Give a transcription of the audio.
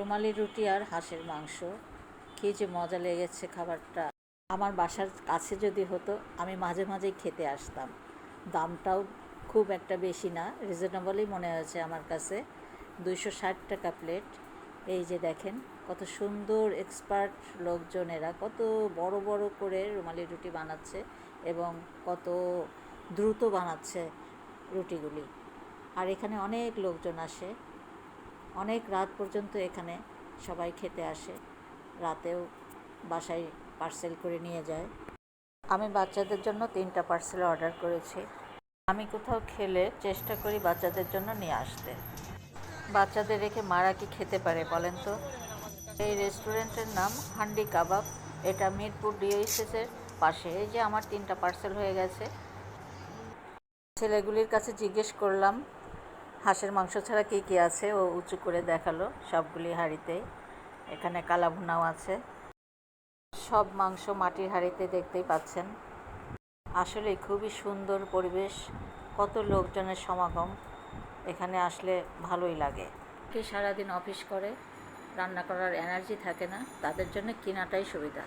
রুমালি রুটি আর হাঁসের মাংস। কী যে মজা লেগেছে খাবারটা। আমার বাসার কাছে যদি হতো, আমি মাঝে মাঝেই খেতে আসতাম। দামটাও খুব একটা বেশি না, রিজনেবলই মনে হয়েছে আমার কাছে। দুইশো ষাট টাকা প্লেট। এই যে দেখেন, কত সুন্দর এক্সপার্ট লোকজনেরা কত বড় বড় করে রুমালি রুটি বানাচ্ছে এবং কত দ্রুত বানাচ্ছে রুটিগুলি। আর এখানে অনেক লোকজন আসে। অনেক রাত পর্যন্ত এখানে সবাই খেতে আসে। রাতেও বাসায় পার্সেল করে নিয়ে যায়। আমি বাচ্চাদের জন্য তিনটা পার্সেল অর্ডার করেছি। আমি কোথাও খেলে চেষ্টা করি বাচ্চাদের জন্য নিয়ে আসতে। বাচ্চাদের রেখে মারা কি খেতে পারে বলেন তো? এই রেস্টুরেন্টের নাম হান্ডি কাবাব। এটা মিরপুর ডিওইসেসের পাশে। এই যে আমার তিনটা পার্সেল হয়ে গেছে। ছেলেগুলির কাছে জিজ্ঞেস করলাম হাঁসের মাংস ছাড়া কী কী আছে? ও উঁচু করে দেখাল সবগুলি হাঁড়িতে। এখানে কালাভুনাও আছে। সব মাংস মাটির হাঁড়িতে দেখতেই পাচ্ছেন। আসলে খুবই সুন্দর পরিবেশ। কত লোকজনের সমাগম। এখানে আসলে ভালোই লাগে। কে সারাদিন অফিস করে, রান্না করার এনার্জি থাকে না। তাদের জন্য কেনাটাই সুবিধা।